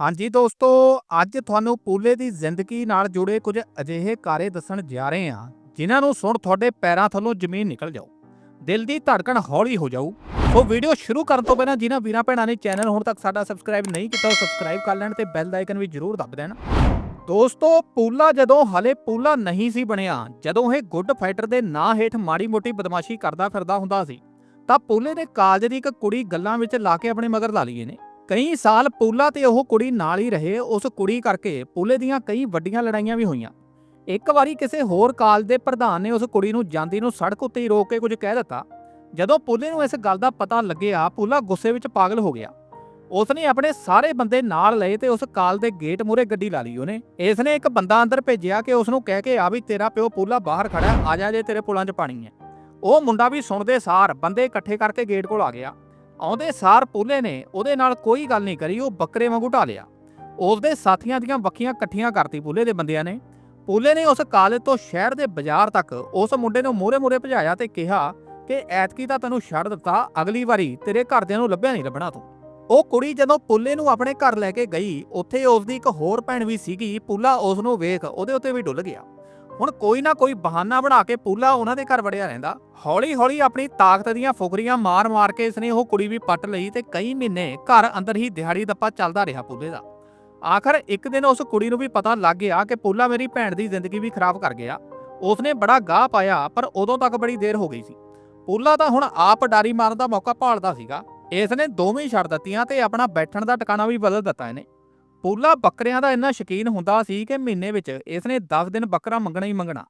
ਹਾਂਜੀ ਦੋਸਤੋ, ਅੱਜ ਤੁਹਾਨੂੰ ਪੂਲੇ ਦੀ ਜ਼ਿੰਦਗੀ ਨਾਲ ਜੁੜੇ ਕੁਝ ਅਜਿਹੇ ਕਾਰੇ ਦੱਸਣ ਜਾ ਰਹੇ ਹਾਂ, ਜਿਨ੍ਹਾਂ ਨੂੰ ਸੁਣ ਤੁਹਾਡੇ ਪੈਰਾਂ ਥੱਲੋਂ ਜ਼ਮੀਨ ਨਿਕਲ ਜਾਊ, ਦਿਲ ਦੀ ਧੜਕਣ ਹੌਲੀ ਹੋ ਜਾਊ। ਸੋ ਵੀਡੀਓ ਸ਼ੁਰੂ ਕਰਨ ਤੋਂ ਪਹਿਲਾਂ ਜਿਨ੍ਹਾਂ ਵੀਰਾਂ ਭੈਣਾਂ ਨੇ ਚੈਨਲ ਹੁਣ ਤੱਕ ਸਾਡਾ ਸਬਸਕ੍ਰਾਈਬ ਨਹੀਂ ਕੀਤਾ, ਉਹ ਸਬਸਕ੍ਰਾਈਬ ਕਰ ਲੈਣ ਤੇ ਬੈਲ ਦਾ ਆਈਕਨ ਵੀ ਜ਼ਰੂਰ ਦਬ ਦੇਣ। ਦੋਸਤੋ, ਪੂਲਾ ਜਦੋਂ ਹਲੇ ਪੂਲਾ ਨਹੀਂ ਸੀ ਬਣਿਆ, ਜਦੋਂ ਇਹ ਗੁੱਡ ਫਾਈਟਰ ਦੇ ਨਾਂ ਹੇਠ ਮਾੜੀ ਮੋਟੀ ਬਦਮਾਸ਼ੀ ਕਰਦਾ ਫਿਰਦਾ ਹੁੰਦਾ ਸੀ, ਤਾਂ ਪੂਲੇ ਨੇ ਕਾਲਜ ਦੀ ਇੱਕ ਕੁੜੀ ਗੱਲਾਂ ਵਿੱਚ ਲਾ ਕੇ ਆਪਣੇ ਮਗਰ ਲਾ ਲਈਏ ਨੇ। ਕਈ ਸਾਲ ਪੂਲਾ ਤੇ ਉਹ ਕੁੜੀ ਨਾਲ ਹੀ ਰਹੇ, ਉਸ ਕੁੜੀ ਕਰਕੇ ਪੂਲੇ ਦੀਆਂ ਕਈ ਵੱਡੀਆਂ ਲੜਾਈਆਂ ਵੀ ਹੋਈਆਂ। ਇੱਕ ਵਾਰੀ ਕਿਸੇ ਹੋਰ ਕਾਲਜ ਦੇ ਪ੍ਰਧਾਨ ਨੇ ਉਸ ਕੁੜੀ ਨੂੰ ਜਾਂਦੀ ਨੂੰ ਸੜਕ ਉੱਤੇ ਹੀ ਰੋਕ ਕੇ ਕੁਝ ਕਹਿ ਦਿੱਤਾ। ਜਦੋਂ ਪੂਲੇ ਨੂੰ ਇਸ ਗੱਲ ਦਾ ਪਤਾ ਲੱਗਿਆ, ਪੂਲਾ ਗੁੱਸੇ ਵਿੱਚ ਪਾਗਲ ਹੋ ਗਿਆ। ਉਸਨੇ ਆਪਣੇ ਸਾਰੇ ਬੰਦੇ ਨਾਲ ਲਏ ਤੇ ਉਸ ਕਾਲ ਦੇ ਗੇਟ ਮੂਹਰੇ ਗੱਡੀ ਲਾ ਲਈ ਉਹਨੇ। ਇਸ ਨੇ ਇੱਕ ਬੰਦਾ ਅੰਦਰ ਭੇਜਿਆ ਕਿ ਉਸ ਨੂੰ ਕਹਿ ਕੇ ਆ ਵੀ ਤੇਰਾ ਪਿਓ ਪੂਲਾ ਬਾਹਰ ਖੜਾ ਆ ਜਾ ਜੇ ਤੇਰੇ ਪੁਲਾਂ 'ਚ ਪਾਣੀ ਹੈ। ਉਹ ਮੁੰਡਾ ਵੀ ਸੁਣਦੇ ਸਾਰ ਬੰਦੇ ਇਕੱਠੇ ਕਰਕੇ ਗੇਟ ਕੋਲ ਆ ਗਿਆ। ਆਉਂਦੇ ਸਾਰ ਪੂਲੇ ਨੇ ਉਹਦੇ ਨਾਲ ਕੋਈ ਗੱਲ ਨਹੀਂ ਕਰੀ, ਉਹ ਬੱਕਰੇ ਵਾਂਗੂ ਢਾਲਿਆ ਉਸਦੇ ਸਾਥੀਆਂ ਦੀਆਂ ਬੱਕੀਆਂ ਇਕੱਠੀਆਂ ਕਰਤੀ ਪੂਲੇ ਦੇ ਬੰਦਿਆਂ ਨੇ। ਪੂਲੇ ਨੇ ਉਸ ਕਾਲਜ ਤੋਂ ਸ਼ਹਿਰ ਦੇ ਬਾਜ਼ਾਰ ਤੱਕ ਉਸ ਮੁੰਡੇ ਨੂੰ ਮੋਰੇ-ਮੋਰੇ ਭਜਾਇਆ ਤੇ ਕਿਹਾ ਕਿ ਐਤਕੀ ਤਾਂ ਤੈਨੂੰ ਛੱਡ ਦਿੱਤਾ, ਅਗਲੀ ਵਾਰੀ ਤੇਰੇ ਘਰਦਿਆਂ ਨੂੰ ਲੱਭਿਆ ਨਹੀਂ ਲੱਭਣਾ ਤੂੰ। ਉਹ ਕੁੜੀ ਜਦੋਂ ਪੁੱਲੇ ਨੂੰ ਆਪਣੇ ਘਰ ਲੈ ਕੇ ਗਈ, ਉੱਥੇ ਉਸ ਦੀ ਇੱਕ ਹੋਰ ਭੈਣ ਵੀ ਸੀਗੀ, ਪੁੱਲਾ ਉਸ ਨੂੰ ਵੇਖ ਉਹਦੇ ਉੱਤੇ ਵੀ ਡੁੱਲ ਗਿਆ। ਹੁਣ ਕੋਈ ਨਾ ਕੋਈ ਬਹਾਨਾ ਬਣਾ ਕੇ ਪੁੱਲਾ ਉਹਨਾਂ ਦੇ ਘਰ ਵੜਿਆ ਰਹਿੰਦਾ। ਹੌਲੀ-ਹੌਲੀ ਆਪਣੀ ਤਾਕਤ ਦੀਆਂ ਫੁਕਰੀਆਂ ਮਾਰ-ਮਾਰ ਕੇ ਇਸਨੇ ਉਹ ਕੁੜੀ ਵੀ ਪੱਟ ਲਈ ਤੇ ਕਈ ਮਹੀਨੇ ਘਰ ਅੰਦਰ ਹੀ ਦਿਹਾੜੀ ਦੱਪਾ ਚੱਲਦਾ ਰਿਹਾ ਪੁੱਲੇ ਦਾ। ਆਖਰ ਇੱਕ ਦਿਨ ਉਸ ਕੁੜੀ ਨੂੰ ਵੀ ਪਤਾ ਲੱਗ ਗਿਆ ਕਿ ਪੁੱਲਾ ਮੇਰੀ ਭੈਣ ਦੀ ਜ਼ਿੰਦਗੀ ਵੀ ਖਰਾਬ ਕਰ ਗਿਆ। ਉਸਨੇ ਬੜਾ ਗਾਹ ਪਾਇਆ, ਪਰ ਉਦੋਂ ਤੱਕ ਬੜੀ ਦੇਰ ਹੋ ਗਈ ਸੀ। ਪੁੱਲਾ ਤਾਂ ਹੁਣ ਆਪ ਡਾਰੀ ਮਾਰਨ ਦਾ ਮੌਕਾ ਭਾਲਦਾ ਸੀਗਾ। ਇਸ ਨੇ ਦੋਵੇਂ ਛੱਡ ਦਿੱਤੀਆਂ ਤੇ ਆਪਣਾ ਬੈਠਣ ਦਾ ਟਿਕਾਣਾ ਵੀ ਬਦਲ ਦਿੱਤਾ ਇਹਨੇ। ਪੂਲਾ ਬੱਕਰਿਆਂ ਦਾ ਇੰਨਾ ਸ਼ੌਕੀਨ ਹੁੰਦਾ ਸੀ ਕਿ ਮਹੀਨੇ ਵਿੱਚ ਇਸ ਨੇ 10 ਦਿਨ ਬੱਕਰਾ ਮੰਗਣਾ ਹੀ ਮੰਗਣਾ।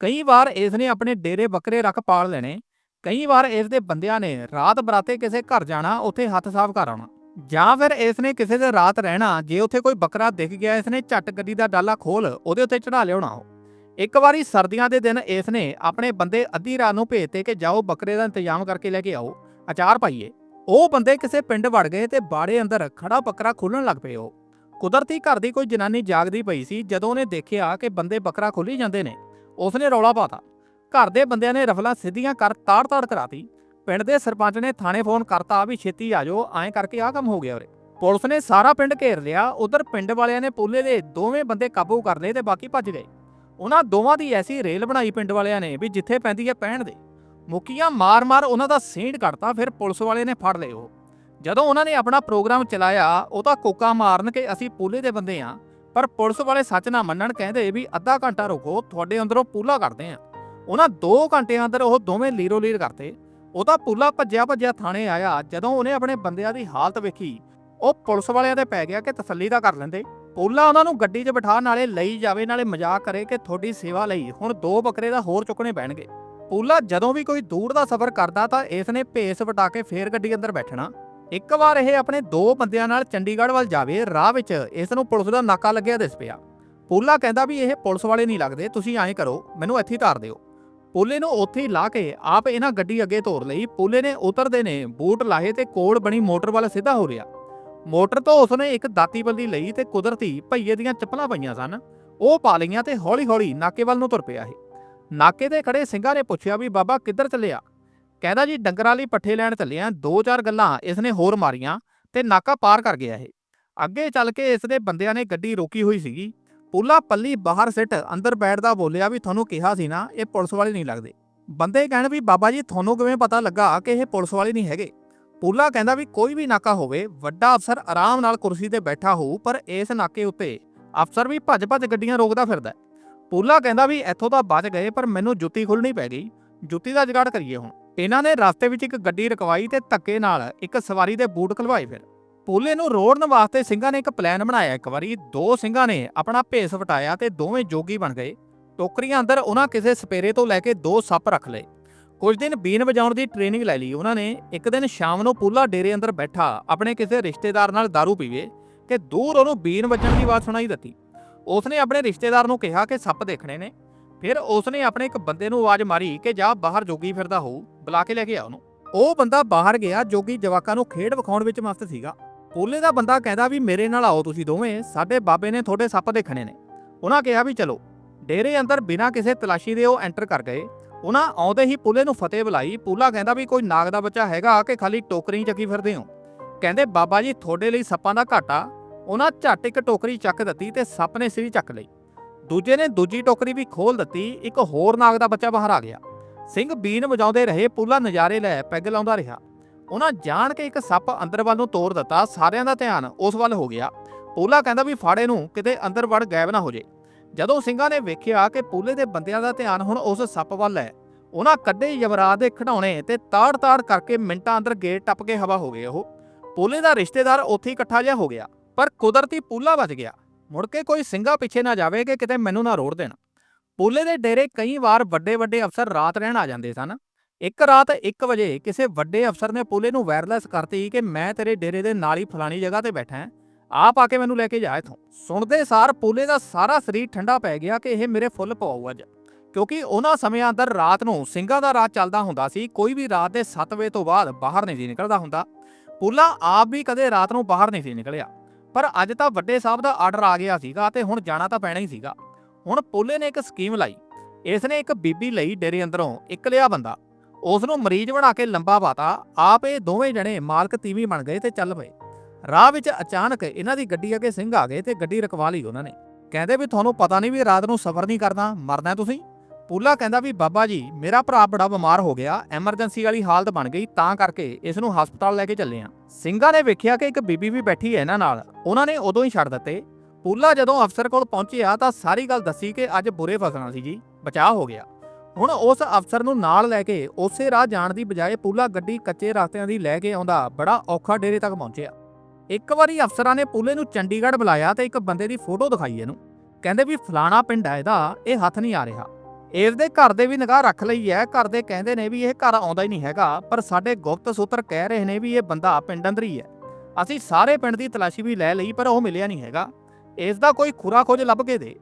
ਕਈ ਵਾਰ ਇਸ ਨੇ ਆਪਣੇ ਡੇਰੇ ਬੱਕਰੇ ਰੱਖ ਪਾਲ ਲੈਣੇ, ਕਈ ਵਾਰ ਇਸ ਦੇ ਬੰਦਿਆਂ ਨੇ ਰਾਤ ਬਰਾਤੇ ਕਿਸੇ ਘਰ ਜਾਣਾ, ਉੱਥੇ ਹੱਥ ਸਾਫ਼ ਕਰ ਆਉਣਾ, ਜਾਂ ਫਿਰ ਇਸ ਨੇ ਕਿਸੇ ਦੇ ਰਾਤ ਰਹਿਣਾ, ਜੇ ਉੱਥੇ ਕੋਈ ਬੱਕਰਾ ਦਿਖ ਗਿਆ ਇਸ ਨੇ ਝੱਟ ਗੱਡੀ ਦਾ ਡਾਲਾ ਖੋਲ ਉਹਦੇ ਉੱਤੇ ਚੜਾ ਲਿਆਉਣਾ ਉਹ। ਇੱਕ ਵਾਰੀ ਸਰਦੀਆਂ ਦੇ ਦਿਨ ਇਸ ਨੇ ਆਪਣੇ ਬੰਦੇ ਅੱਧੀ ਰਾਤ ਨੂੰ ਭੇਜਤੇ ਕਿ ਜਾਓ ਬੱਕਰੇ ਦਾ ਇੰਤਜ਼ਾਮ ਕਰਕੇ ਲੈ ਕੇ ਆਓ, ਅਚਾਰ ਪਾਈਏ। ਉਹ ਬੰਦੇ ਕਿਸੇ ਪਿੰਡ ਵੜ ਗਏ ਤੇ ਬਾੜੇ ਅੰਦਰ ਖੜਾ ਬੱਕਰਾ ਖੋਲਣ ਲੱਗ ਪਏ ਉਹ। ਕੁਦਰਤੀ ਘਰ ਦੀ ਕੋਈ ਜਨਾਨੀ ਜਾਗਦੀ ਪਈ ਸੀ ਜਦੋਂ ਉਹਨੇ ਦੇਖਿਆ ਕਿ ਬੰਦੇ ਬੱਕਰਾ ਖੋਲੀ ਜਾਂਦੇ ਨੇ। ਉਸਨੇ ਰੌਲਾ ਪਾਤਾ ਘਰ ਦੇ ਬੰਦਿਆਂ ਨੇ ਰਫਲਾਂ ਸਿੱਧੀਆਂ ਕਰ ਤਾੜ-ਤਾੜ ਕਰਾਤੀ। ਪਿੰਡ ਦੇ ਸਰਪੰਚ ਨੇ ਥਾਣੇ ਫੋਨ ਕਰਤਾ ਵੀ ਛੇਤੀ ਆ ਜਾਓ, ਐਂ ਕਰਕੇ ਆਹ ਕੰਮ ਹੋ ਗਿਆ ਉਰੇ। ਪੁਲਿਸ ਨੇ ਸਾਰਾ ਪਿੰਡ ਘੇਰ ਲਿਆ, ਉਧਰ ਪਿੰਡ ਵਾਲਿਆਂ ਨੇ ਪੋਲੇ ਦੇ ਦੋਵੇਂ ਬੰਦੇ ਕਾਬੂ ਕਰ ਲਏ ਤੇ ਬਾਕੀ ਭੱਜ ਗਏ। ਉਹਨਾਂ ਦੋਵਾਂ ਦੀ ਐਸੀ ਰੇਲ ਬਣਾਈ ਪਿੰਡ ਵਾਲਿਆਂ ਨੇ ਵੀ ਜਿੱਥੇ ਪੈਂਦੀ ਹੈ ਪੈਣ ਦੇ। ਮੁੱਕੀਆਂ ਮਾਰ-ਮਾਰ ਉਹਨਾਂ ਦਾ ਸੀਂਡ ਕੱਢਤਾ, ਫਿਰ ਪੁਲਿਸ ਵਾਲੇ ਨੇ ਫੜ ਲਏ ਉਹ। ਜਦੋਂ ਉਹਨਾਂ ਨੇ ਆਪਣਾ ਪ੍ਰੋਗਰਾਮ ਚਲਾਇਆ, ਉਹ ਤਾਂ ਕੋਕਾ ਮਾਰਨ ਕਿ ਅਸੀਂ ਪੂਲੇ ਦੇ ਬੰਦੇ ਆ। ਪਰ ਪੁਲਿਸ ਵਾਲੇ ਸੱਚ ਨਾ ਮੰਨਣ ਕਹਿੰਦੇ ਵੀ ਅੱਧਾ ਘੰਟਾ ਰੁਕੋ, ਤੁਹਾਡੇ ਅੰਦਰੋਂ ਪੂਲਾ ਕਰਦੇ ਆ। ਉਹਨਾਂ 2 ਘੰਟਿਆਂ ਅੰਦਰ ਉਹ ਦੋਵੇਂ ਲੀਰੋ ਲੀਰ ਕਰਤੇ ਉਹ ਤਾਂ ਪੂਲਾ ਭੱਜਿਆ ਭੱਜਿਆ ਥਾਣੇ ਆਇਆ, ਜਦੋਂ ਉਹਨੇ ਆਪਣੇ ਬੰਦਿਆਂ ਦੀ ਹਾਲਤ ਵੇਖੀ। ਉਹ ਪੁਲਿਸ ਵਾਲਿਆਂ ਤੇ ਪੈ ਗਿਆ ਕਿ ਤਸੱਲੀ ਤਾਂ ਕਰ ਲੈਂਦੇ। ਪੂਲਾ ਉਹਨਾਂ ਨੂੰ ਗੱਡੀ 'ਚ ਬਿਠਾ ਨਾਲੇ ਲਈ ਜਾਵੇ, ਨਾਲੇ ਮਜ਼ਾਕ ਕਰੇ ਕਿ ਤੁਹਾਡੀ ਸੇਵਾ ਲਈ ਹੁਣ ਦੋ ਬੱਕਰੇ ਦਾ ਹੋਰ ਚੁੱਕਣੇ ਪੈਣਗੇ। ਪੂਲਾ ਜਦੋਂ ਵੀ ਕੋਈ ਦੂਰ ਦਾ ਸਫ਼ਰ ਕਰਦਾ ਤਾਂ ਇਸ ਨੇ ਭੇਸ ਵਟਾ ਕੇ ਫੇਰ ਗੱਡੀ ਅੰਦਰ ਬੈਠਣਾ। ਇੱਕ ਵਾਰ ਇਹ ਆਪਣੇ ਦੋ ਬੰਦਿਆਂ ਨਾਲ ਚੰਡੀਗੜ੍ਹ ਵੱਲ ਜਾਵੇ, ਰਾਹ ਵਿੱਚ ਇਸ ਨੂੰ ਪੁਲਿਸ ਦਾ ਨਾਕਾ ਲੱਗਿਆ ਦਿਸ ਪਿਆ। ਪੂਲਾ ਕਹਿੰਦਾ ਵੀ ਇਹ ਪੁਲਿਸ ਵਾਲੇ ਨਹੀਂ ਲੱਗਦੇ, ਤੁਸੀਂ ਐਂ ਕਰੋ, ਮੈਨੂੰ ਇੱਥੇ ਧਾਰ ਦਿਓ। ਪੂਲੇ ਨੂੰ ਉੱਥੇ ਹੀ ਲਾ ਕੇ ਆਪ ਇਹਨਾਂ ਗੱਡੀ ਅੱਗੇ ਤੋਰ ਲਈ। ਪੂਲੇ ਨੇ ਉਤਰਦੇ ਨੇ, ਬੂਟ ਲਾਹੇ ਤੇ ਕੋਲ ਬਣੀ ਮੋਟਰ ਵੱਲ ਸਿੱਧਾ ਹੋ ਰਿਹਾ। ਮੋਟਰ ਤੋਂ ਉਸਨੇ ਇੱਕ ਦਾਤੀ ਬਲਦੀ ਲਈ ਤੇ ਕੁਦਰਤੀ ਭਈਏ ਦੀਆਂ ਚੱਪਲਾਂ ਪਈਆਂ ਸਨ। ਉਹ ਪਾ ਲਈਆਂ ਤੇ ਹੌਲੀ-ਹੌਲੀ ਨਾਕੇ ਵੱਲ ਨੂੰ ਤੁਰ ਪਿਆ ਇਹ। ਨਾਕੇ ਤੇ ਖੜੇ ਸਿੰਘਾਂ ਨੇ ਪੁੱਛਿਆ ਵੀ, ਬਾਬਾ, ਕਿੱਧਰ ਚੱਲਿਆ ਕਹਿੰਦਾ ਜੀ ਡੰਗਰਾਂ ਲਈ ਪੱਠੇ ਲੈਣ ਚੱਲਿਆ ਦੋ ਚਾਰ ਗੱਲਾਂ ਇਸ ਨੇ ਹੋਰ ਮਾਰੀਆਂ ਤੇ ਨਾਕਾ ਪਾਰ ਕਰ ਗਿਆ ਇਹ। ਅੱਗੇ ਚੱਲ ਕੇ ਇਸ ਦੇ ਬੰਦਿਆਂ ਨੇ ਗੱਡੀ ਰੋਕੀ ਹੋਈ ਸੀਗੀ। ਪੁੱਲਾ ਪੱਲੀ ਬਾਹਰ ਸਿੱਟ ਅੰਦਰ ਬੈਠਦਾ ਬੋਲਿਆ ਵੀ ਤੁਹਾਨੂੰ ਕਿਹਾ ਸੀ ਨਾ, ਇਹ ਪੁਲਿਸ ਵਾਲੇ ਨਹੀਂ ਲੱਗਦੇ। ਬੰਦੇ ਕਹਿਣ ਵੀ, ਬਾਬਾ ਜੀ, ਤੁਹਾਨੂੰ ਕਿਵੇਂ ਪਤਾ ਲੱਗਾ ਕਿ ਇਹ ਪੁਲਿਸ ਵਾਲੇ ਨਹੀਂ ਹੈਗੇ? ਪੁੱਲਾ ਕਹਿੰਦਾ ਵੀ, ਕੋਈ ਵੀ ਨਾਕਾ ਹੋਵੇ, ਵੱਡਾ ਅਫਸਰ ਆਰਾਮ ਨਾਲ ਕੁਰਸੀ ਤੇ ਬੈਠਾ ਹੋਊ, ਪਰ ਇਸ ਨਾਕੇ ਉੱਤੇ ਅਫਸਰ ਵੀ ਭੱਜ-ਭੱਜ ਗੱਡੀਆਂ ਰੋਕਦਾ ਫਿਰਦਾ ਪੁੱਲਾ ਕਹਿੰਦਾ ਵੀ, ਇੱਥੋਂ ਤਾਂ ਬਚ ਗਏ, ਪਰ ਮੈਨੂੰ ਜੁੱਤੀ ਖੋਲਣੀ ਪੈ ਗਈ। ਜੁੱਤੀ ਦਾ ਜਗਾੜ ਕਰੀਏ ਹੁਣ। ਇਹਨਾਂ ਨੇ ਰਸਤੇ ਵਿੱਚ ਇੱਕ ਗੱਡੀ ਰੁਕਵਾਈ ਤੇ ਧੱਕੇ ਨਾਲ ਇੱਕ ਸਵਾਰੀ ਦੇ ਬੂਟ ਖਲਵਾਏ ਫਿਰ। ਪੂਲੇ ਨੂੰ ਰੋੜਨ ਵਾਸਤੇ ਸਿੰਘਾਂ ਨੇ ਇੱਕ ਪਲਾਨ ਬਣਾਇਆ। ਇੱਕ ਵਾਰੀ ਦੋ ਸਿੰਘਾਂ ਨੇ ਆਪਣਾ ਭੇਸ ਵਟਾਇਆ ਤੇ ਦੋਵੇਂ ਜੋਗੀ ਬਣ ਗਏ। ਟੋਕਰੀਆਂ ਅੰਦਰ ਉਹਨਾਂ ਕਿਸੇ ਸਪੇਰੇ ਤੋਂ ਲੈ ਕੇ ਦੋ ਸੱਪ ਰੱਖ ਲਏ। ਕੁਝ ਦਿਨ ਬੀਨ ਵਜਾਉਣ ਦੀ ਟ੍ਰੇਨਿੰਗ ਲੈ ਲਈ। ਉਹਨਾਂ ਨੇ ਇੱਕ ਦਿਨ ਸ਼ਾਮ ਨੂੰ ਪੂਲਾ ਡੇਰੇ ਅੰਦਰ ਬੈਠਾ, ਆਪਣੇ ਕਿਸੇ ਰਿਸ਼ਤੇਦਾਰ ਨਾਲ दारू ਪੀਵੇ ਕਿ ਦੂਰ ਉਹਨੂੰ ਬੀਨ ਵੱਜਣ ਦੀ ਆਵਾਜ਼ ਸੁਣਾਈ ਦਿੱਤੀ। ਉਸਨੇ ਆਪਣੇ ਰਿਸ਼ਤੇਦਾਰ ਨੂੰ ਕਿਹਾ ਕਿ ਸੱਪ ਦੇਖਣੇ ਨੇ। ਫਿਰ ਉਸਨੇ ਆਪਣੇ ਇੱਕ ਬੰਦੇ ਨੂੰ ਆਵਾਜ਼ ਮਾਰੀ ਕਿ ਜਾ ਬਾਹਰ ਜੋਗੀ ਫਿਰਦਾ ਹੋਊ। ਬੁਲਾ ਕੇ ਲੈ ਕੇ ਆ ਉਹਨੂੰ। ਉਹ ਬੰਦਾ ਬਾਹਰ ਗਿਆ ਜੋ ਕਿ ਜਵਾਕਾਂ ਨੂੰ ਖੇਡ ਵਿਖਾਉਣ ਵਿੱਚ ਮਸਤ ਸੀਗਾ। ਪੋਲੇ ਦਾ ਬੰਦਾ ਕਹਿੰਦਾ ਵੀ ਮੇਰੇ ਨਾਲ ਆਓ ਤੁਸੀਂ ਦੋਵੇਂ, ਸਾਡੇ ਬਾਬੇ ਨੇ ਤੁਹਾਡੇ ਸੱਪ ਦੇਖਣੇ ਨੇ। ਉਹਨਾਂ ਕਿਹਾ ਵੀ ਚਲੋ। ਡੇਰੇ ਅੰਦਰ ਬਿਨਾਂ ਕਿਸੇ ਤਲਾਸ਼ੀ ਦੇ ਉਹ ਐਂਟਰ ਕਰ ਗਏ। ਉਹਨਾਂ ਆਉਂਦੇ ਹੀ ਪੁੱਲੇ ਨੂੰ ਫਤਿਹ ਬੁਲਾਈ। ਪੂਲਾ ਕਹਿੰਦਾ ਵੀ ਕੋਈ ਨਾਗ ਦਾ ਬੱਚਾ ਹੈਗਾ ਕਿ ਖਾਲੀ ਟੋਕਰੀ ਚੱਕੀ ਫਿਰਦੇ ਹੋ। ਕਹਿੰਦੇ, ਬਾਬਾ ਜੀ, ਤੁਹਾਡੇ ਲਈ ਸੱਪਾਂ ਦਾ ਘਾਟਾ। ਉਹਨਾਂ ਝੱਟ ਇੱਕ ਟੋਕਰੀ ਚੱਕ ਦਿੱਤੀ ਤੇ ਸੱਪ ਨੇ ਸਿਰੀ ਚੱਕ ਲਈ। ਦੂਜੇ ਨੇ ਦੂਜੀ ਟੋਕਰੀ ਵੀ ਖੋਲ ਦਿੱਤੀ। ਇੱਕ ਹੋਰ ਨਾਗ ਦਾ ਬੱਚਾ ਬਾਹਰ ਆ ਗਿਆ। ਸਿੰਘ ਬੀਨ ਵਜਾਉਂਦੇ ਰਹੇ ਪੂਲਾ ਨਜ਼ਾਰੇ ਲੈ ਪੈਗ ਲਾਉਂਦਾ ਰਿਹਾ। ਉਹਨਾਂ ਜਾਣ ਕੇ ਇੱਕ ਸੱਪ ਅੰਦਰ ਵੱਲ ਨੂੰ ਤੋੜ ਦਿੱਤਾ, ਸਾਰਿਆਂ ਦਾ ਧਿਆਨ ਉਸ ਵੱਲ ਹੋ ਗਿਆ। ਪੂਲਾ ਕਹਿੰਦਾ ਵੀ ਫਾੜੇ ਨੂੰ ਕਿਤੇ ਅੰਦਰ ਵੜ ਗਾਇਬ ਨਾ ਹੋ ਜੇ। ਜਦੋਂ ਸਿੰਘਾਂ ਨੇ ਵੇਖਿਆ ਕਿ ਪੂਲੇ ਦੇ ਬੰਦਿਆਂ ਦਾ ਧਿਆਨ ਹੁਣ ਉਸ ਸੱਪ ਵੱਲ ਹੈ, ਉਹਨਾਂ ਕੱਢੇ ਯਮਰਾਜ ਦੇ ਖਿਡੌਣੇ ਤੇ ਤਾੜ-ਤਾੜ ਕਰਕੇ ਮਿੰਟਾਂ ਅੰਦਰ ਗੇਟ ਟੱਪ ਕੇ ਹਵਾ ਹੋ ਗਏ ਉਹ। ਪੂਲੇ ਦਾ ਰਿਸ਼ਤੇਦਾਰ ਉੱਥੇ ਹੀ ਇਕੱਠਾ ਜਿਹਾ ਹੋ ਗਿਆ, ਪਰ ਕੁਦਰਤੀ ਪੂਲਾ ਬਚ ਗਿਆ। ਮੁੜ ਕੇ ਕੋਈ ਸਿੰਘਾ ਪਿੱਛੇ ਨਾ ਜਾਵੇ ਕਿ ਕਿਤੇ ਮੈਨੂੰ ਨਾ ਰੋੜ ਦੇਣ। ਪੂਲੇ ਦੇ ਡੇਰੇ ਕਈ ਵਾਰ ਵੱਡੇ ਵੱਡੇ ਅਫਸਰ ਰਾਤ ਰਹਿਣ ਆ ਜਾਂਦੇ ਸਨ। ਇੱਕ ਰਾਤ 1 ਵਜੇ ਕਿਸੇ ਵੱਡੇ ਅਫਸਰ ਨੇ ਪੂਲੇ ਨੂੰ ਵਾਇਰਲੈਸ ਕਰਤੀ ਕਿ ਮੈਂ ਤੇਰੇ ਡੇਰੇ ਦੇ ਨਾਲ ਹੀ ਫਲਾਣੀ ਜਗ੍ਹਾ ਤੇ ਬੈਠਾ ਹਾਂ। ਆਪ ਆ ਕੇ ਮੈਨੂੰ ਲੈ ਕੇ ਜਾ ਇੱਥੋਂ। ਸੁਣਦੇ ਸਾਰ ਪੂਲੇ ਦਾ ਸਾਰਾ ਸਰੀਰ ਠੰਡਾ ਪੈ ਗਿਆ ਕਿ ਇਹ ਮੇਰੇ ਫੁੱਲ ਪਵਾਉ ਅੱਜ। ਕਿਉਂਕਿ ਉਹਨਾਂ ਸਮਿਆਂ ਅੰਦਰ ਰਾਤ ਨੂੰ ਸਿੰਘਾਂ ਦਾ ਰਾਤ ਚੱਲਦਾ ਹੁੰਦਾ ਸੀ, ਕੋਈ ਵੀ ਰਾਤ ਦੇ 7 ਵਜੇ ਤੋਂ ਬਾਅਦ ਬਾਹਰ ਨਹੀਂ ਸੀ ਨਿਕਲਦਾ ਹੁੰਦਾ। ਪੂਲਾ ਆਪ ਵੀ ਕਦੇ ਰਾਤ ਨੂੰ ਬਾਹਰ ਨਹੀਂ ਸੀ ਨਿਕਲਿਆ। ਪਰ ਅੱਜ ਤਾਂ ਵੱਡੇ ਸਾਹਿਬ ਦਾ ਆਰਡਰ ਆ ਗਿਆ ਸੀਗਾ ਤੇ ਹੁਣ ਜਾਣਾ ਤਾਂ ਪੈਣਾ ਹੀ ਸੀਗਾ। ਹੁਣ ਪੂਲੇ ਨੇ ਇੱਕ ਸਕੀਮ ਲਾਈ। ਇਸ ਨੇ ਇੱਕ ਬੀਬੀ ਲਈ ਡੇਰੇ ਅੰਦਰੋਂ ਇੱਕ ਲਿਆ ਬੰਦਾ। ਉਸ ਨੂੰ ਮਰੀਜ਼ ਬਣਾ ਕੇ ਲੰਬਾ ਪਾਤਾ ਆਪ ਇਹ ਦੋਵੇਂ ਜਣੇ ਮਾਲਕ ਤੀਵੀਂ ਬਣ ਗਏ ਤੇ ਚੱਲ ਪਏ। ਰਾਹ ਵਿੱਚ ਅਚਾਨਕ ਇਹਨਾਂ ਦੀ ਗੱਡੀ ਅੱਗੇ ਸਿੰਘ ਆ ਗਏ ਤੇ ਗੱਡੀ ਰਕਵਾ ਲਈ ਉਹਨਾਂ ਨੇ। ਕਹਿੰਦੇ ਵੀ, ਤੁਹਾਨੂੰ ਪਤਾ ਨਹੀਂ ਵੀ ਰਾਤ ਨੂੰ ਸਫ਼ਰ ਨਹੀਂ ਕਰਨਾ, ਮਰਨਾ ਤੁਸੀਂ? ਪੂਲਾ ਕਹਿੰਦਾ ਵੀ, ਬਾਬਾ ਜੀ, ਮੇਰਾ ਭਰਾ ਬੜਾ ਬਿਮਾਰ ਹੋ ਗਿਆ, ਐਮਰਜੈਂਸੀ ਵਾਲੀ ਹਾਲਤ ਬਣ ਗਈ, ਤਾਂ ਕਰਕੇ ਇਸ ਨੂੰ ਹਸਪਤਾਲ ਲੈ ਕੇ ਚੱਲੇ ਆ। ਸਿੰਘਾਂ ਨੇ ਵੇਖਿਆ ਕਿ ਇੱਕ ਬੀਬੀ ਵੀ ਬੈਠੀ ਹੈ ਇਹਨਾਂ ਨਾਲ। ਉਹਨਾਂ ਨੇ ਉਦੋਂ ਹੀ ਛੱਡ ਦਿੱਤੇ। ਪੂਲਾ ਜਦੋਂ ਅਫਸਰ ਕੋਲ ਪਹੁੰਚਿਆ ਤਾਂ ਸਾਰੀ ਗੱਲ ਦੱਸੀ ਕਿ ਅੱਜ ਬੁਰੇ ਫਸਣਾ ਸੀ ਜੀ, ਬਚਾਅ ਹੋ ਗਿਆ। ਹੁਣ ਉਸ ਅਫਸਰ ਨੂੰ ਨਾਲ ਲੈ ਕੇ ਉਸੇ ਰਾਹ ਜਾਣ ਦੀ ਬਜਾਏ ਪੂਲਾ ਗੱਡੀ ਕੱਚੇ ਰਸਤਿਆਂ ਦੀ ਲੈ ਕੇ ਆਉਂਦਾ ਬੜਾ ਔਖਾ ਡੇਰੇ ਤੱਕ ਪਹੁੰਚਿਆ। ਇੱਕ ਵਾਰੀ ਅਫਸਰਾਂ ਨੇ ਪੂਲੇ ਨੂੰ ਚੰਡੀਗੜ੍ਹ ਬੁਲਾਇਆ ਤੇ ਇੱਕ ਬੰਦੇ ਦੀ ਫੋਟੋ ਦਿਖਾਈ ਇਹਨੂੰ। ਕਹਿੰਦੇ ਵੀ ਫਲਾਣਾ ਪਿੰਡ ਹੈ ਇਹਦਾ, ਇਹ ਹੱਥ ਨਹੀਂ ਆ ਰਿਹਾ। ਇਸ ਦੇ ਘਰ ਦੇ ਵੀ ਨਿਗਾਹ ਰੱਖ ਲਈ ਹੈ ਘਰ ਦੇ ਕਹਿੰਦੇ ਨੇ ਵੀ ਇਹ ਘਰ ਆਉਂਦਾ ਹੀ ਨਹੀਂ ਹੈਗਾ, ਪਰ ਸਾਡੇ ਗੁਪਤ ਸੂਤਰ ਕਹਿ ਰਹੇ ਨੇ ਵੀ ਇਹ ਬੰਦਾ ਪਿੰਡ ਅੰਦਰ ਹੀ ਹੈ ਅਸੀਂ ਸਾਰੇ ਪਿੰਡ ਦੀ ਤਲਾਸ਼ੀ ਵੀ ਲੈ ਲਈ, ਪਰ ਉਹ ਮਿਲਿਆ ਨਹੀਂ ਹੈਗਾ। ਇਸ ਦਾ ਕੋਈ ਖੁਰਾ ਖੋਜ ਲੱਭ ਕੇ ਦੇ।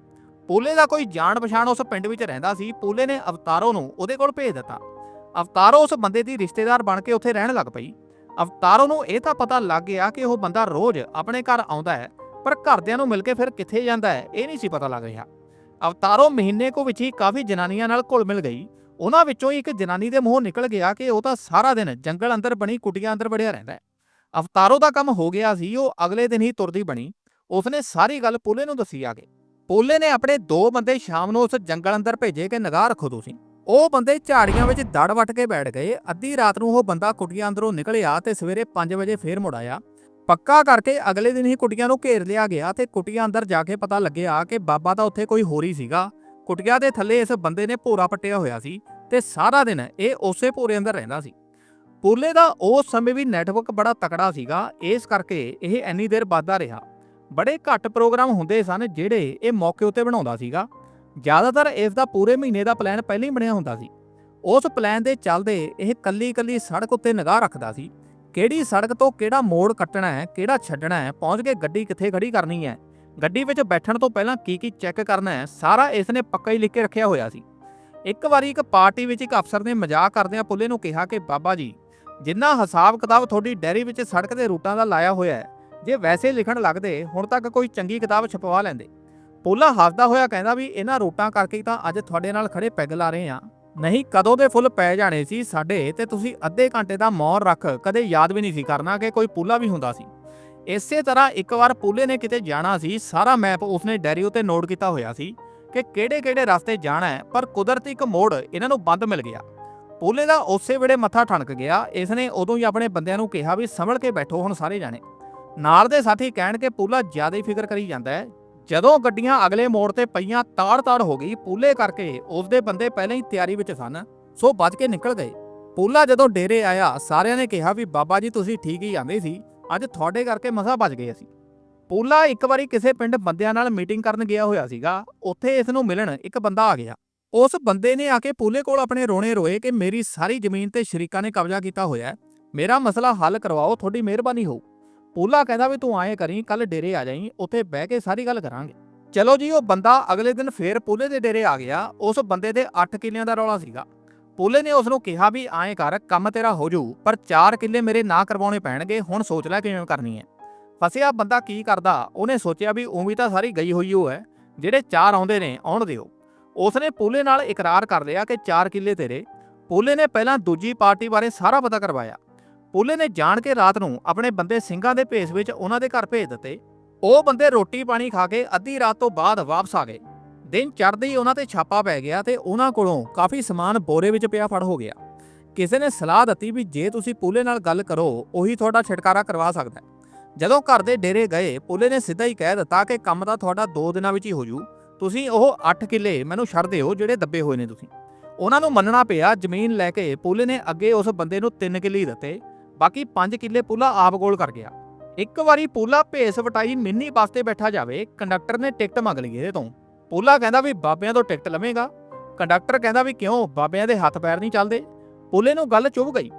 ਪੂਲੇ ਦਾ ਕੋਈ ਜਾਣ ਪਛਾਣ ਉਸ ਪਿੰਡ ਵਿੱਚ ਰਹਿੰਦਾ ਸੀ, ਪੂਲੇ ਨੇ ਅਵਤਾਰੋ ਨੂੰ ਉਹਦੇ ਕੋਲ ਭੇਜ ਦਿੱਤਾ। ਅਵਤਾਰੋ ਉਸ ਬੰਦੇ ਦੀ ਰਿਸ਼ਤੇਦਾਰ ਬਣ ਕੇ ਉੱਥੇ ਰਹਿਣ ਲੱਗ ਪਈ। ਅਵਤਾਰੋ ਨੂੰ ਇਹ ਤਾਂ ਪਤਾ ਲੱਗ ਗਿਆ ਕਿ ਉਹ ਬੰਦਾ ਰੋਜ਼ ਆਪਣੇ ਘਰ ਆਉਂਦਾ ਹੈ, ਪਰ ਘਰਦਿਆਂ ਨੂੰ ਮਿਲ ਕੇ ਫਿਰ ਕਿੱਥੇ ਜਾਂਦਾ ਹੈ, ਇਹ ਨਹੀਂ ਸੀ ਪਤਾ ਲੱਗ ਰਿਹਾ। ਅਵਤਾਰੋ ਮਹੀਨੇ ਕੋ ਵਿੱਚ ਹੀ ਕਾਫੀ ਜਨਾਨੀਆਂ ਨਾਲ ਘੁਲ ਮਿਲ ਗਈ। ਉਹਨਾਂ ਵਿੱਚੋਂ ਹੀ ਇੱਕ ਜਨਾਨੀ ਦੇ ਮੂੰਹੋਂ ਨਿਕਲ ਗਿਆ ਕਿ ਉਹ ਤਾਂ ਸਾਰਾ ਦਿਨ ਜੰਗਲ ਅੰਦਰ ਬਣੀ, ਕੁਟੀਆਂ ਅੰਦਰ ਵੜਿਆ ਰਹਿੰਦਾ ਹੈ। ਅਵਤਾਰੋ ਦਾ ਕੰਮ ਹੋ ਗਿਆ ਸੀ, ਉਹ ਅਗਲੇ ਦਿਨ ਹੀ ਤੁਰਦੀ ਬਣੀ। ਉਸਨੇ ਸਾਰੀ ਗੱਲ ਪੂਲੇ ਨੂੰ ਦੱਸੀ ਆ ਕੇ। ਪੂਲੇ ਨੇ ਆਪਣੇ ਦੋ ਬੰਦੇ ਸ਼ਾਮ ਨੂੰ ਉਸ ਜੰਗਲ ਅੰਦਰ ਭੇਜੇ ਕਿ ਨਿਗਾਹ ਰੱਖੋ ਤੁਸੀਂ। ਉਹ ਬੰਦੇ ਝਾੜੀਆਂ ਵਿੱਚ ਦੜ ਵੱਟ ਕੇ ਬੈਠ ਗਏ। ਅੱਧੀ ਰਾਤ ਨੂੰ ਉਹ ਬੰਦਾ ਕੁਟੀਆਂ ਅੰਦਰੋਂ ਨਿਕਲਿਆ ਤੇ ਸਵੇਰੇ 5 ਵਜੇ ਫੇਰ ਮੁੜ ਆਇਆ। ਪੱਕਾ ਕਰਕੇ ਅਗਲੇ ਦਿਨ ਹੀ ਕੁਟੀਆਂ ਨੂੰ ਘੇਰ ਲਿਆ ਗਿਆ ਤੇ ਕੁਟੀਆਂ ਅੰਦਰ ਜਾ ਕੇ ਪਤਾ ਲੱਗਿਆ ਕਿ ਬਾਬਾ ਤਾਂ ਉੱਥੇ ਕੋਈ ਹੋਰ ਹੀ ਸੀਗਾ। ਕੁਟੀਆਂ ਦੇ ਥੱਲੇ ਇਸ ਬੰਦੇ ਨੇ ਭੋਰਾ ਪੱਟਿਆ ਹੋਇਆ ਸੀ ਤੇ ਸਾਰਾ ਦਿਨ ਇਹ ਉਸੇ ਭੋਰੇ ਅੰਦਰ ਰਹਿੰਦਾ ਸੀ। ਪੂਲੇ ਦਾ ਉਸ ਸਮੇਂ ਵੀ ਨੈਟਵਰਕ ਬੜਾ ਤਕੜਾ ਸੀਗਾ। ਇਸ ਕਰਕੇ ਇਹ ਐਨੀ ਦੇਰ ਵੱਧਦਾ ਰਿਹਾ। ਬੜੇ ਘੱਟ ਪ੍ਰੋਗਰਾਮ ਹੁੰਦੇ ਸਨ ਜਿਹੜੇ ਇਹ ਮੌਕੇ ਉੱਤੇ ਬਣਾਉਂਦਾ ਸੀਗਾ। ਜ਼ਿਆਦਾਤਰ ਇਸ ਦਾ ਪੂਰੇ ਮਹੀਨੇ ਦਾ ਪਲਾਨ ਪਹਿਲਾਂ ਹੀ ਬਣਿਆ ਹੁੰਦਾ ਸੀ। ਉਸ ਪਲਾਨ ਦੇ ਚੱਲਦੇ ਇਹ ਕੱਲੀ ਕੱਲੀ ਸੜਕ ਉੱਤੇ ਨਿਗਾਹ ਰੱਖਦਾ ਸੀ। ਕਿਹੜੀ ਸੜਕ ਤੋਂ ਕਿਹੜਾ ਮੋੜ ਕੱਟਣਾ ਹੈ, ਕਿਹੜਾ ਛੱਡਣਾ ਹੈ, ਪਹੁੰਚ ਕੇ ਗੱਡੀ ਕਿੱਥੇ ਖੜੀ ਕਰਨੀ ਹੈ, ਗੱਡੀ ਵਿੱਚ ਬੈਠਣ ਤੋਂ ਪਹਿਲਾਂ ਕੀ ਕੀ ਚੈੱਕ ਕਰਨਾ ਹੈ, ਸਾਰਾ ਇਸ ਨੇ ਪੱਕਾ ਹੀ ਲਿਖ ਕੇ ਰੱਖਿਆ ਹੋਇਆ ਸੀ। ਇੱਕ ਵਾਰੀ ਇੱਕ ਪਾਰਟੀ ਵਿੱਚ ਇੱਕ ਅਫਸਰ ਨੇ ਮਜ਼ਾਕ ਕਰਦਿਆਂ ਪੁੱਲੇ ਨੂੰ ਕਿਹਾ ਕਿ, ਬਾਬਾ ਜੀ, ਜਿੰਨਾ ਹਿਸਾਬ ਕਿਤਾਬ ਤੁਹਾਡੀ ਡੈਰੀ ਵਿੱਚ ਸੜਕ ਦੇ ਰੂਟਾਂ ਦਾ ਲਾਇਆ ਹੋਇਆ ਹੈ ਜੇ ਵੈਸੇ ਲਿਖਣ ਲੱਗਦੇ, ਹੁਣ ਤੱਕ ਕੋਈ ਚੰਗੀ ਕਿਤਾਬ ਛਪਵਾ ਲੈਂਦੇ। ਪੋਲਾ ਹੱਸਦਾ ਹੋਇਆ ਕਹਿੰਦਾ ਵੀ ਇਹਨਾਂ ਰੂਟਾਂ ਕਰਕੇ ਤਾਂ ਅੱਜ ਤੁਹਾਡੇ ਨਾਲ ਖੜੇ ਪੈਗ ਲਾ ਰਹੇ ਆ ਨਹੀਂ, ਕਦੋਂ ਦੇ ਫੁੱਲ ਪੈ ਜਾਣੇ ਸੀ ਸਾਡੇ ਤੇ ਤੁਸੀਂ ਅੱਧੇ ਘੰਟੇ ਦਾ ਮੌਨ ਰੱਖ ਕਦੇ ਯਾਦ ਵੀ ਨਹੀਂ ਸੀ ਕਰਨਾ ਕਿ ਕੋਈ ਪੂਲਾ ਵੀ ਹੁੰਦਾ ਸੀ। ਇਸੇ ਤਰ੍ਹਾਂ ਇੱਕ ਵਾਰ ਪੂਲੇ ਨੇ ਕਿਤੇ ਜਾਣਾ ਸੀ, ਸਾਰਾ ਮੈਪ ਉਸਨੇ ਡੈਰੀ ਉਤੇ ਨੋਟ ਕੀਤਾ ਹੋਇਆ ਸੀ ਕਿ ਕਿਹੜੇ-ਕਿਹੜੇ ਰਸਤੇ ਜਾਣਾ ਹੈ, ਪਰ ਕੁਦਰਤੀ ਇੱਕ ਮੋੜ ਇਹਨਾਂ ਨੂੰ ਬੰਦ ਮਿਲ ਗਿਆ। ਪੂਲੇ ਦਾ ਉਸੇ ਵੇਲੇ ਮੱਥਾ ਠਣਕ ਗਿਆ ਇਸ ਨੇ ਉਦੋਂ ਹੀ ਆਪਣੇ ਬੰਦਿਆਂ ਨੂੰ ਕਿਹਾ ਵੀ ਸੰਭਲ ਕੇ ਬੈਠੋ ਹੁਣ ਸਾਰੇ ਜਾਣੇ। ਨਾਲ ਦੇ ਸਾਥੀ ਕਹਿਣ ਕਿ ਪੂਲਾ ਜ਼ਿਆਦਾ ਹੀ ਫਿਕਰ ਕਰੀ ਜਾਂਦਾ ਹੈ। ਜਦੋਂ ਗੱਡੀਆਂ ਅਗਲੇ ਮੋੜ ਤੇ ਪਈਆਂ ਤਾੜ-ਤਾੜ ਹੋ ਗਈ, ਪੂਲੇ ਕਰਕੇ ਉਸਦੇ ਬੰਦੇ ਪਹਿਲਾਂ ਹੀ ਤਿਆਰੀ ਵਿੱਚ ਸਨ, ਸੋ ਬਚ ਕੇ ਨਿਕਲ ਗਏ। ਪੂਲਾ ਜਦੋਂ ਡੇਰੇ ਆਇਆ, ਸਾਰਿਆਂ ਨੇ ਕਿਹਾ ਵੀ ਬਾਬਾ ਜੀ ਤੁਸੀਂ ਠੀਕ ਹੀ ਆਂਦੇ ਸੀ, ਅੱਜ ਤੁਹਾਡੇ ਕਰਕੇ ਮਸਾ ਬਚ ਗਏ ਅਸੀਂ। ਪੂਲਾ ਇੱਕ ਵਾਰੀ ਕਿਸੇ ਪਿੰਡ ਬੰਦਿਆਂ ਨਾਲ ਮੀਟਿੰਗ ਕਰਨ ਗਿਆ ਹੋਇਆ ਸੀਗਾ, ਉੱਥੇ ਇਸ ਨੂੰ ਮਿਲਣ ਇੱਕ ਬੰਦਾ ਆ ਗਿਆ। ਉਸ ਬੰਦੇ ਨੇ ਆ ਕੇ ਪੂਲੇ ਕੋਲ ਆਪਣੇ ਰੋਣੇ ਰੋਏ ਕਿ ਮੇਰੀ ਸਾਰੀ ਜ਼ਮੀਨ ਤੇ ਸ਼ਰੀਕਾਂ ਨੇ ਕਬਜ਼ਾ ਕੀਤਾ ਹੋਇਆ ਮੇਰਾ ਮਸਲਾ ਹੱਲ ਕਰਵਾਓ, ਤੁਹਾਡੀ ਮਿਹਰਬਾਨੀ ਹੋਊ। ਪੂਲਾ ਕਹਿੰਦਾ ਵੀ ਤੂੰ ਆਏ ਕਰੀ ਕੱਲ ਡੇਰੇ ਆ ਜਾਈਂ, ਉੱਥੇ ਬਹਿ ਕੇ ਸਾਰੀ ਗੱਲ ਕਰਾਂਗੇ। ਚਲੋ ਜੀ, ਉਹ ਬੰਦਾ ਅਗਲੇ ਦਿਨ ਫੇਰ ਪੂਲੇ ਦੇ ਡੇਰੇ ਆ ਗਿਆ, ਉਸ ਬੰਦੇ ਦੇ 8 ਕਿੱਲਿਆਂ ਦਾ ਰੌਲਾ ਸੀਗਾ। ਪੂਲੇ ਨੇ ਉਸ ਨੂੰ ਕਿਹਾ ਵੀ ਆਏ ਕਰ, ਕੰਮ ਤੇਰਾ ਹੋ ਜੂ ਪਰ 4 ਕਿੱਲੇ ਮੇਰੇ ਨਾ ਕਰਵਾਉਣੇ ਪੈਣਗੇ, ਹੁਣ ਸੋਚ ਲੈ ਕਿਵੇਂ ਕਰਨੀ ਹੈ। ਫਸਿਆ ਬੰਦਾ ਕੀ ਕਰਦਾ, ਉਹਨੇ ਸੋਚਿਆ ਵੀ ਉਵੇਂ ਤਾਂ ਸਾਰੀ ਗਈ ਹੋਈ ਉਹ ਹੈ, ਜਿਹੜੇ 4 ਆਉਂਦੇ ਨੇ, ਆਉਣ ਦਿਓ। ਉਸਨੇ ਪੂਲੇ ਨਾਲ ਇਕਰਾਰ ਕਰ ਲਿਆ ਕਿ 4 ਕਿੱਲੇ ਤੇਰੇ। ਪੂਲੇ ਨੇ ਪਹਿਲਾਂ ਦੂਜੀ ਪਾਰਟੀ ਬਾਰੇ ਸਾਰਾ ਪਤਾ ਕਰਵਾਇਆ। ਪੂਲੇ ਨੇ ਜਾਣ ਕੇ ਰਾਤ ਨੂੰ ਆਪਣੇ ਬੰਦੇ ਸਿੰਘਾਂ ਦੇ ਭੇਸ ਵਿੱਚ ਉਹਨਾਂ ਦੇ ਘਰ ਭੇਜ ਦਿੱਤੇ। ਉਹ ਬੰਦੇ ਰੋਟੀ ਪਾਣੀ ਖਾ ਕੇ ਅੱਧੀ ਰਾਤ ਤੋਂ ਬਾਅਦ ਵਾਪਸ ਆ ਗਏ। ਦਿਨ ਚੜ੍ਹਦੇ ਹੀ ਉਹਨਾਂ ਤੇ ਛਾਪਾ ਪੈ ਗਿਆ ਤੇ ਉਹਨਾਂ ਕੋਲੋਂ ਕਾਫੀ ਸਮਾਨ ਬੋਰੇ ਵਿੱਚ ਪਿਆ ਫੜ ਹੋ ਗਿਆ। ਕਿਸੇ ਨੇ ਸਲਾਹ ਦਿੱਤੀ ਵੀ ਜੇ ਤੁਸੀਂ ਪੂਲੇ ਨਾਲ ਗੱਲ ਕਰੋ, ਉਹੀ ਤੁਹਾਡਾ ਛੁਟਕਾਰਾ ਕਰਵਾ ਸਕਦਾ ਹੈ। ਜਦੋਂ ਘਰ ਦੇ ਡੇਰੇ ਗਏ, ਪੂਲੇ ਨੇ ਸਿੱਧਾ ਹੀ ਕਹਿ ਦਿੱਤਾ ਕਿ ਕੰਮ ਤਾਂ ਤੁਹਾਡਾ 2 ਦਿਨਾਂ ਵਿੱਚ ਹੀ ਹੋ ਜੂ। ਤੁਸੀਂ ਉਹ 8 ਕਿੱਲੇ ਮੈਨੂੰ ਛੱਡ ਦਿਓ ਜਿਹੜੇ ਦੱਬੇ ਹੋਏ ਨੇ ਤੁਸੀਂ। ਉਹਨਾਂ ਨੂੰ ਮੰਨਣਾ ਪਿਆ, ਜ਼ਮੀਨ ਲੈ ਕੇ ਪੂਲੇ ਨੇ ਅੱਗੇ ਉਸ ਬੰਦੇ ਨੂੰ 3 ਕਿੱਲੇ ਹੀ ਦਿੱਤੇ। ਬਾਕੀ 5 ਕਿੱਲੇ ਪੂਲਾ ਆਪ ਕੋਲ ਕਰ ਗਿਆ। ਇੱਕ ਵਾਰੀ ਪੂਲਾ ਭੇਸ ਵਟਾਈ ਮਿੰਨੀ ਬੱਸ ਤੇ ਬੈਠਾ ਜਾਵੇ, ਕੰਡਕਟਰ ਨੇ ਟਿਕਟ ਮੰਗ ਲਈ ਇਹਦੇ ਤੋਂ। ਪੂਲਾ ਕਹਿੰਦਾ ਵੀ ਬਾਬਿਆਂ ਤੋਂ ਟਿਕਟ ਲਵੇਂਗਾ। ਕੰਡਕਟਰ ਕਹਿੰਦਾ ਵੀ ਕਿਉਂ ਬਾਬਿਆਂ ਦੇ ਹੱਥ ਪੈਰ ਨਹੀਂ ਚੱਲਦੇ? ਪੂਲੇ ਨੂੰ ਗੱਲ ਚੁੱਭ ਗਈ।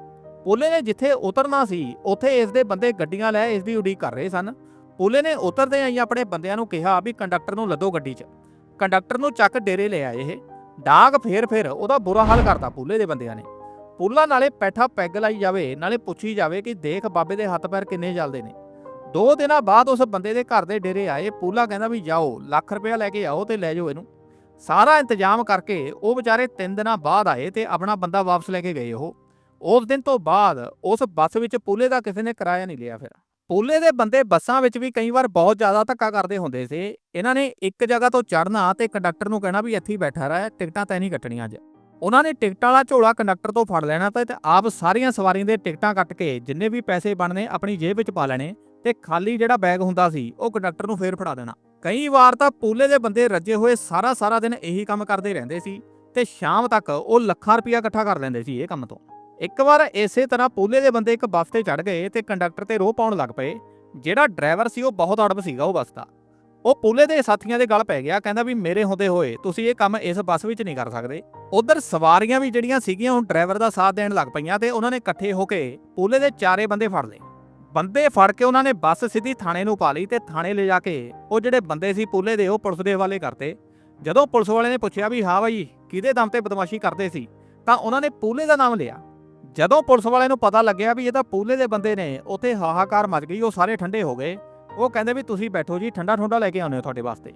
ਪੂਲੇ ਨੇ ਜਿੱਥੇ ਉਤਰਨਾ ਸੀ, ਉੱਥੇ ਇਸ ਦੇ ਬੰਦੇ ਗੱਡੀਆਂ ਲੈ ਇਸ ਦੀ ਉਡੀਕ ਕਰ ਰਹੇ ਸਨ। ਪੂਲੇ ਨੇ ਉਤਰਦੇ ਆਈ ਆਪਣੇ ਬੰਦਿਆਂ ਨੂੰ ਕਿਹਾ ਵੀ ਕੰਡਕਟਰ ਨੂੰ ਲੱਦੋ ਗੱਡੀ 'ਚ। ਕੰਡਕਟਰ ਨੂੰ ਚੱਕ ਡੇਰੇ ਲੈ ਆਏ ਇਹ। ਡਾਂਗ ਫੇਰ ਫੇਰ ਉਹਦਾ ਬੁਰਾ ਹਾਲ ਕਰਤਾ ਪੂਲੇ ਦੇ ਬੰਦਿਆਂ ਨੇ। ਪੂਲਾ ਨਾਲੇ ਪੈਠਾ ਪੈਗ ਲਾਈ ਜਾਵੇ, ਨਾਲੇ ਪੁੱਛੀ ਜਾਵੇ ਕਿ ਦੇਖ ਬਾਬੇ ਦੇ ਹੱਥ ਪੈਰ ਕਿੰਨੇ ਚੱਲਦੇ ਨੇ। ਦੋ ਦਿਨਾਂ ਬਾਅਦ ਉਸ ਬੰਦੇ ਦੇ ਘਰ ਦੇ ਡੇਰੇ ਆਏ, ਪੂਲਾ ਕਹਿੰਦਾ ਵੀ ਜਾਓ, ਲੱਖ ਰੁਪਇਆ ਲੈ ਕੇ ਆਓ ਤੇ ਲੈ ਜਾਓ ਇਹਨੂੰ। ਸਾਰਾ ਇੰਤਜ਼ਾਮ ਕਰਕੇ ਉਹ ਵਿਚਾਰੇ 3 ਦਿਨਾਂ ਬਾਅਦ ਆਏ ਤੇ ਆਪਣਾ ਬੰਦਾ ਵਾਪਸ ਲੈ ਕੇ ਗਏ ਉਹ। ਉਸ ਦਿਨ ਤੋਂ ਬਾਅਦ ਉਸ ਬੱਸ ਵਿੱਚ ਪੂਲੇ ਦਾ ਕਿਸੇ ਨੇ ਕਿਰਾਇਆ ਨਹੀਂ ਲਿਆ ਫਿਰ। ਪੂਲੇ ਦੇ ਬੰਦੇ ਬੱਸਾਂ ਵਿੱਚ ਵੀ ਕਈ ਵਾਰ ਬਹੁਤ ਜ਼ਿਆਦਾ ਧੱਕਾ ਕਰਦੇ ਹੁੰਦੇ ਸੀ। ਇਹਨਾਂ ਨੇ ਇੱਕ ਜਗ੍ਹਾ ਤੋਂ ਚੜ੍ਹਨਾ ਤੇ ਕੰਡਕਟਰ ਨੂੰ ਕਹਿਣਾ ਵੀ ਇੱਥੇ ਹੀ ਬੈਠਾ ਰਹਿ, ਟਿਕਟਾਂ ਤੈਨੂੰ ਨਹੀਂ ਕੱਟਣੀਆਂ ਅੱਜ। ਉਹਨਾਂ ਨੇ ਟਿਕਟਾਂ ਵਾਲਾ ਝੋਲਾ ਕੰਡਕਟਰ ਤੋਂ ਫੜ ਲੈਣਾ ਤਾਂ ਤੇ ਆਪ ਸਾਰੀਆਂ ਸਵਾਰੀਆਂ ਦੇ ਟਿਕਟਾਂ ਕੱਟ ਕੇ ਜਿੰਨੇ ਵੀ ਪੈਸੇ ਬਣਨੇ ਆਪਣੀ ਜੇਬ ਵਿੱਚ ਪਾ ਲੈਣੇ ਤੇ ਖਾਲੀ ਜਿਹੜਾ ਬੈਗ ਹੁੰਦਾ ਸੀ, ਉਹ ਕੰਡਕਟਰ ਨੂੰ ਫੇਰ ਫੜਾ ਦੇਣਾ। ਕਈ ਵਾਰ ਤਾਂ ਪੂਲੇ ਦੇ ਬੰਦੇ ਰੱਜੇ ਹੋਏ ਸਾਰਾ ਸਾਰਾ ਦਿਨ ਇਹੀ ਕੰਮ ਕਰਦੇ ਰਹਿੰਦੇ ਸੀ ਤੇ ਸ਼ਾਮ ਤੱਕ ਉਹ ਲੱਖਾਂ ਰੁਪਇਆ ਇਕੱਠਾ ਕਰ ਲੈਂਦੇ ਸੀ ਇਹ ਕੰਮ ਤੋਂ। ਇੱਕ ਵਾਰ ਇਸੇ ਤਰ੍ਹਾਂ ਪੂਲੇ ਦੇ ਬੰਦੇ ਇੱਕ ਬੱਸ ਤੇ ਚੜ ਗਏ ਤੇ ਕੰਡਕਟਰ ਤੇ ਰੋਹ ਪਾਉਣ ਲੱਗ ਪਏ। ਜਿਹੜਾ ਡਰਾਈਵਰ ਸੀ ਉਹ ਬਹੁਤ ਅੜਬ ਸੀਗਾ ਉਹ ਬੱਸ ਦਾ। ਉਹ ਪੂਲੇ ਦੇ ਸਾਥੀਆਂ ਦੇ ਗੱਲ ਪੈ ਗਿਆ, ਕਹਿੰਦਾ ਵੀ ਮੇਰੇ ਹੁੰਦੇ ਹੋਏ ਤੁਸੀਂ ਇਹ ਕੰਮ ਇਸ ਬੱਸ ਵਿੱਚ ਨਹੀਂ ਕਰ ਸਕਦੇ। ਉਧਰ ਸਵਾਰੀਆਂ ਵੀ ਜਿਹੜੀਆਂ ਸੀਗੀਆਂ ਹੁਣ ਡਰਾਈਵਰ ਦਾ ਸਾਥ ਦੇਣ ਲੱਗ ਪਈਆਂ ਤੇ ਉਹਨਾਂ ਨੇ ਇਕੱਠੇ ਹੋ ਕੇ ਪੂਲੇ ਦੇ ਚਾਰੇ ਬੰਦੇ ਫੜ ਲਏ। ਬੰਦੇ ਫੜ ਕੇ ਉਹਨਾਂ ਨੇ ਬੱਸ ਸਿੱਧੀ ਥਾਣੇ ਨੂੰ ਪਾ ਲਈ ਤੇ ਥਾਣੇ ਲੈ ਜਾ ਕੇ ਉਹ ਜਿਹੜੇ ਬੰਦੇ ਸੀ ਪੂਲੇ ਦੇ, ਉਹ ਪੁਲਿਸ ਦੇ ਹਵਾਲੇ ਕਰਤੇ। ਜਦੋਂ ਪੁਲਿਸ ਵਾਲੇ ਨੇ ਪੁੱਛਿਆ ਵੀ ਹਾਂ ਬਾਈ, ਕਿਹਦੇ ਦਮ ਤੇ ਬਦਮਾਸ਼ੀ ਕਰਦੇ ਸੀ, ਤਾਂ ਉਹਨਾਂ ਨੇ ਪੂਲੇ ਦਾ ਨਾਮ ਲਿਆ। ਜਦੋਂ ਪੁਲਿਸ ਵਾਲਿਆਂ ਨੂੰ ਪਤਾ ਲੱਗਿਆ ਵੀ ਇਹ ਤਾਂ ਪੂਲੇ ਦੇ ਬੰਦੇ ਨੇ, ਉੱਥੇ ਹਾਹਾਕਾਰ ਮਚ ਗਈ, ਉਹ ਸਾਰੇ ਠੰਡੇ ਹੋ ਗਏ। ਉਹ ਕਹਿੰਦੇ ਵੀ ਤੁਸੀਂ ਬੈਠੋ ਜੀ, ਠੰਡਾ ਠੁੰਡਾ ਲੈ ਕੇ ਆਉਂਦੇ ਹੋ ਤੁਹਾਡੇ ਵਾਸਤੇ।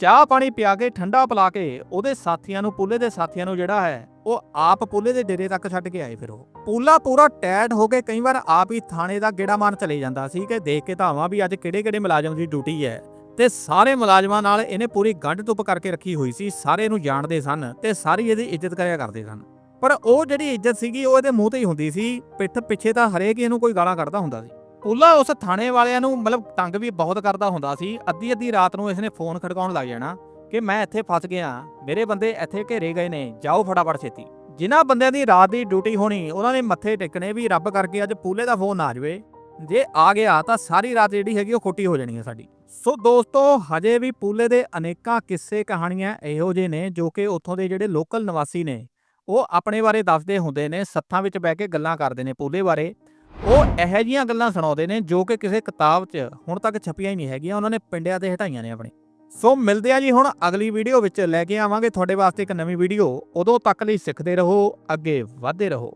ਚਾਹ ਪਾਣੀ ਪਿਆ ਕੇ, ਠੰਡਾ ਪਿਲਾ ਕੇ, ਉਹਦੇ ਸਾਥੀਆਂ ਨੂੰ, ਪੂਲੇ ਦੇ ਸਾਥੀਆਂ ਨੂੰ ਜਿਹੜਾ ਹੈ, ਉਹ ਆਪ ਪੂਲੇ ਦੇ ਡੇਰੇ ਤੱਕ ਛੱਡ ਕੇ ਆਏ ਫਿਰ ਉਹ। ਪੂਲਾ ਪੂਰਾ ਟੈਡ ਹੋ ਕੇ ਕਈ ਵਾਰ ਆਪ ਹੀ ਥਾਣੇ ਦਾ ਗੇੜਾ ਮਾਰਨ ਚਲੇ ਜਾਂਦਾ ਸੀ ਕਿ ਦੇਖ ਕੇ ਧਾਵਾਂ ਵੀ ਅੱਜ ਕਿਹੜੇ ਕਿਹੜੇ ਮੁਲਾਜ਼ਮ ਦੀ ਡਿਊਟੀ ਹੈ। ਤੇ ਸਾਰੇ ਮੁਲਾਜ਼ਮਾਂ ਨਾਲ ਇਹਨੇ ਪੂਰੀ ਗੰਢ ਧੁੱਪ ਕਰਕੇ ਰੱਖੀ ਹੋਈ ਸੀ, ਸਾਰੇ ਇਹਨੂੰ ਜਾਣਦੇ ਸਨ ਤੇ ਸਾਰੀ ਇਹਦੀ ਇੱਜ਼ਤ ਕਰਿਆ ਕਰਦੇ ਸਨ। ਪਰ ਉਹ ਜਿਹੜੀ ਇੱਜ਼ਤ ਸੀਗੀ, ਉਹ ਇਹਦੇ ਮੂੰਹ ਤੇ ਹੀ ਹੁੰਦੀ ਸੀ, ਪਿੱਠ ਪਿੱਛੇ ਤਾਂ ਹਰੇਕ ਹੀ ਇਹਨੂੰ ਕੋਈ ਗਾਲਾਂ ਕੱਢਦਾ ਹੁੰਦਾ ਸੀ। ਪੂਲਾ ਉਸ ਥਾਣੇ ਵਾਲਿਆਂ ਨੂੰ ਮਤਲਬ ਤੰਗ ਵੀ ਬਹੁਤ ਕਰਦਾ ਹੁੰਦਾ ਸੀ। ਅੱਧੀ ਅੱਧੀ ਰਾਤ ਨੂੰ ਇਸਨੇ ਫੋਨ ਖੜਕਾਉਣ ਲੱਗ ਜਾਣਾ ਕਿ ਮੈਂ ਇੱਥੇ ਫਸ ਗਿਆ, ਮੇਰੇ ਬੰਦੇ ਇੱਥੇ ਘੇਰੇ ਗਏ ਨੇ, ਜਾਓ ਫਟਾਫਟ ਛੇਤੀ। ਜਿਨ੍ਹਾਂ ਬੰਦਿਆਂ ਦੀ ਰਾਤ ਦੀ ਡਿਊਟੀ ਹੋਣੀ, ਉਹਨਾਂ ਨੇ ਮੱਥੇ ਟੇਕਣੇ ਵੀ ਰੱਬ ਕਰਕੇ ਅੱਜ ਪੂਲੇ ਦਾ ਫੋਨ ਆ ਜਾਵੇ। ਜੇ ਆ ਗਿਆ ਤਾਂ ਸਾਰੀ ਰਾਤ ਜਿਹੜੀ ਹੈਗੀ ਉਹ ਖੋਟੀ ਹੋ ਜਾਣੀ ਹੈ ਸਾਡੀ। ਸੋ ਦੋਸਤੋ, ਹਜੇ ਵੀ ਪੂਲੇ ਦੇ ਅਨੇਕਾਂ ਕਿੱਸੇ ਕਹਾਣੀਆਂ ਇਹੋ ਜਿਹੇ ਨੇ ਜੋ ਕਿ ਉੱਥੋਂ ਦੇ ਜਿਹੜੇ ਲੋਕਲ ਨਿਵਾਸੀ ਨੇ, ਉਹ ਆਪਣੇ ਬਾਰੇ ਦੱਸਦੇ ਹੁੰਦੇ ਨੇ, ਸੱਥਾਂ ਵਿੱਚ ਬਹਿ ਕੇ ਗੱਲਾਂ ਕਰਦੇ ਨੇ ਪੂਲੇ ਬਾਰੇ। ਉਹ ਇਹੋ ਜਿਹੀਆਂ ਗੱਲਾਂ ਸੁਣਾਉਂਦੇ ਨੇ ਜੋ ਕਿ ਕਿਸੇ ਕਿਤਾਬ 'ਚ ਹੁਣ ਤੱਕ ਛਪੀਆਂ ਹੀ ਨਹੀਂ ਹੈਗੀਆਂ, ਉਹਨਾਂ ਨੇ ਪਿੰਡਿਆਂ ਤੇ ਹਟਾਈਆਂ ਨੇ ਆਪਣੇ। ਸੋ ਮਿਲਦੇ ਆ ਜੀ ਹੁਣ ਅਗਲੀ ਵੀਡੀਓ ਵਿੱਚ, ਲੈ ਕੇ ਆਵਾਂਗੇ ਤੁਹਾਡੇ ਵਾਸਤੇ ਇੱਕ ਨਵੀਂ ਵੀਡੀਓ। ਉਦੋਂ ਤੱਕ ਲਈ ਸਿੱਖਦੇ ਰਹੋ, ਅੱਗੇ ਵਧਦੇ ਰਹੋ।